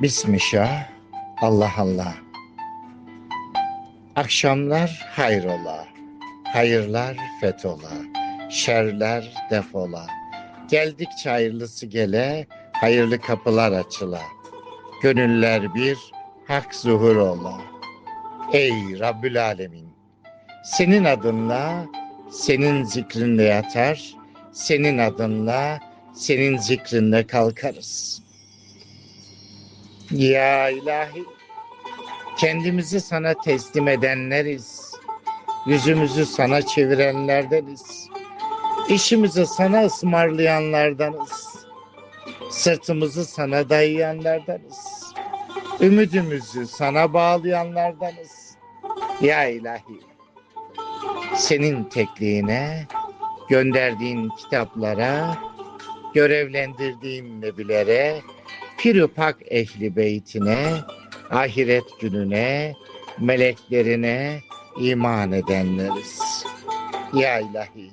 Bismillah, Allah Allah. Akşamlar hayrola, hayırlar fetola, şerler defola. Geldikçe hayırlısı gele, hayırlı kapılar açıla. Gönüller bir, hak zuhur ola. Ey Rabbül Alemin! Senin adınla, senin zikrinle yatar, senin adınla, senin zikrinle kalkarız. Ya ilahi, kendimizi sana teslim edenleriz. Yüzümüzü sana çevirenlerdeniz. İşimizi sana ısmarlayanlardanız. Sırtımızı sana dayayanlardanız. Ümidimizi sana bağlayanlardanız. Ya ilahi, senin tekliğine, gönderdiğin kitaplara, görevlendirdiğin nebilere, Pirupak ehli beytine, ahiret gününe, meleklerine iman edenleriz. Ya ilahi,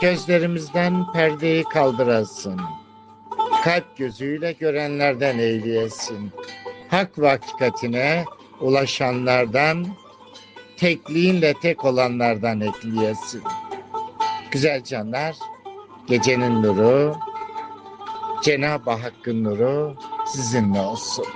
gözlerimizden perdeyi kaldırasın. Kalp gözüyle görenlerden eyleyesin. Hak ve hakikatine ulaşanlardan, tekliğinle tek olanlardan ekleyesin. Güzel canlar, gecenin nuru, Cenab-ı Hakk'ın nuru sizinle olsun.